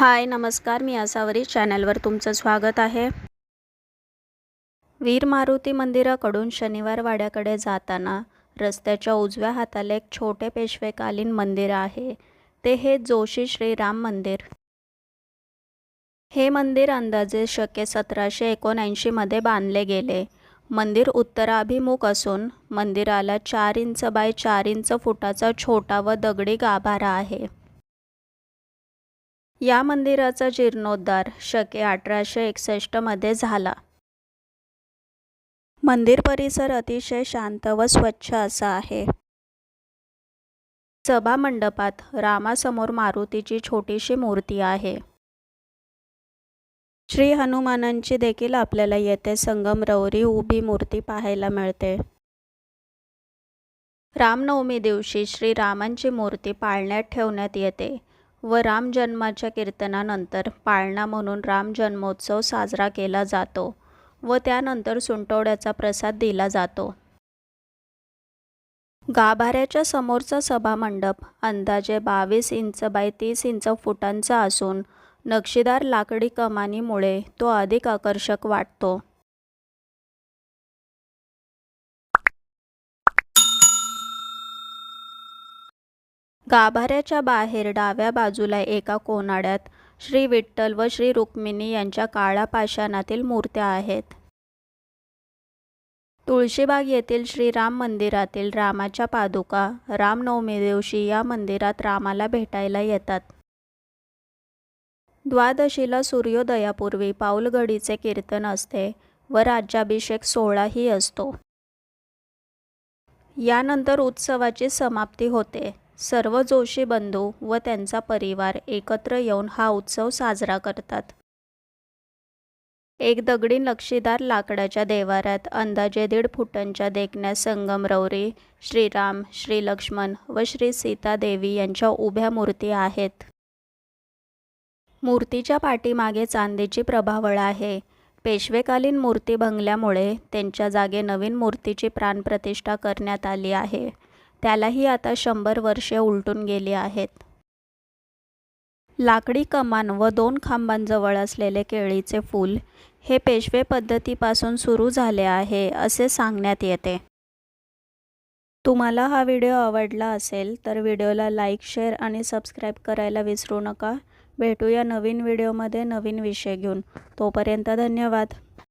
हाय नमस्कार. मी आसावरी चॅनलवर तुमचं स्वागत आहे. वीर मारुती मंदिराकडून शनिवार वाड्याकडे जाताना रस्त्याच्या उजव्या हाताला एक छोटे पेशवेकालीन मंदिर आहे. ते हे जोशी श्रीराम मंदिर. हे मंदिर अंदाजे शके सतराशे एकोणऐंशीमध्ये बांधले गेले. मंदिर उत्तराभिमुख असून मंदिराला चार इंच बाय चार इंच फुटाचा छोटा व दगडी गाभारा आहे. या मंदिराचा जीर्णोद्धार शके अठराशे एकसष्टमध्ये झाला. मंदिर परिसर अतिशय शांत व स्वच्छ असा आहे. सभा मंडपात रामासमोर मारुतीची छोटीशी मूर्ती आहे. श्री हनुमानांची देखील आपल्याला येथे संगमरवरी उभी मूर्ती पाहायला मिळते. रामनवमी दिवशी श्रीरामांची मूर्ती पाळण्यात ठेवण्यात येते. व राम जन्माच्या कीर्तनानंतर पाळणा म्हणून राम जन्मोत्सव साजरा केला जातो व त्यानंतर सुंटवड्याचा प्रसाद दिला जातो. गाभाऱ्याच्या समोरचा सभामंडप अंदाजे बावीस इंच बाय तीस इंच फुटांचा असून नक्षीदार लाकडी कमानीमुळे तो अधिक आकर्षक वाटतो. गाभाऱ्याच्या बाहेर डाव्या बाजूला एका कोनाड्यात श्री विठ्ठल व श्री रुक्मिणी यांच्या काळा पाषाणातील मूर्त्या आहेत. तुळशीबाग येथील श्रीराम मंदिरातील रामाच्या पादुका रामनवमी दिवशी या मंदिरात रामाला भेटायला येतात. द्वादशीला सूर्योदयापूर्वी पाऊलगडीचे कीर्तन असते व राज्याभिषेक सोहळाही असतो. यानंतर उत्सवाची समाप्ती होते. सर्व जोशी बंधू व त्यांचा परिवार एकत्र येऊन हा उत्सव साजरा करतात. एक दगडी नक्षीदार लाकडाच्या देवाऱ्यात अंदाजे दीड फुटांच्या देखण्या संगमरवरी श्रीराम श्री लक्ष्मण व श्री सीता देवी यांच्या उभ्या मूर्ती आहेत. मूर्तीच्या पाठीमागे चांदीची प्रभावळ आहे. पेशवेकालीन मूर्ती भंगल्यामुळे त्यांच्या जागे नवीन मूर्तीची प्राणप्रतिष्ठा करण्यात आली आहे. त्यालाही आता शंभर वर्षे उलटून गेली आहेत. लाकडी कमान व दोन खांबांजवळ असलेले केळीचे फूल हे पेशवे पद्धतीपासून सुरू झाले आहे असे सांगण्यात येते. तुम्हाला हा व्हिडिओ आवडला असेल तर व्हिडिओला लाईक शेअर आणि सबस्क्राईब करायला विसरू नका. भेटूया नवीन व्हिडिओमध्ये नवीन विषय घेऊन. तोपर्यंत धन्यवाद.